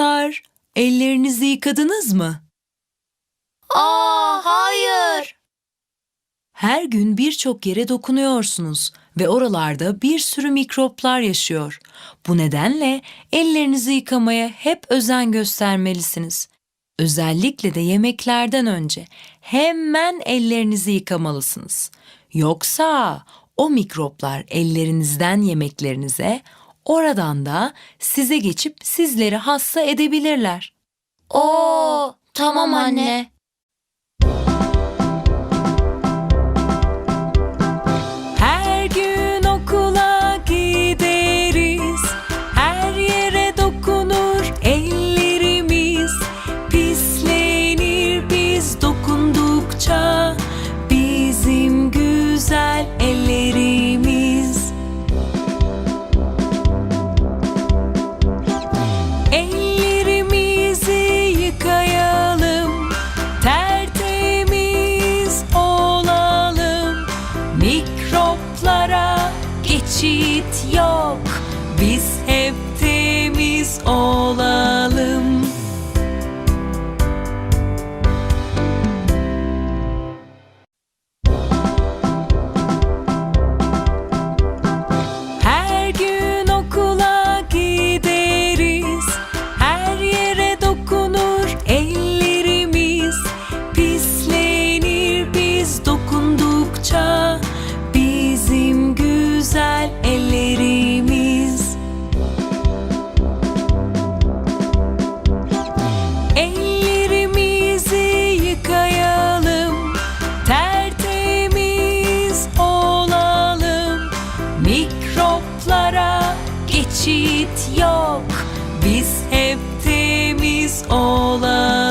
Kızlar, ellerinizi yıkadınız mı? Aa, hayır. Her gün birçok yere dokunuyorsunuz ve oralarda bir sürü mikroplar yaşıyor. Bu nedenle ellerinizi yıkamaya hep özen göstermelisiniz. Özellikle de yemeklerden önce hemen ellerinizi yıkamalısınız. Yoksa o mikroplar ellerinizden yemeklerinize, oradan da size geçip sizleri hasta edebilirler. Oo, tamam anne. Geçit yok, biz hep temiz olalım. Geçit yok, biz hep temiz olalım.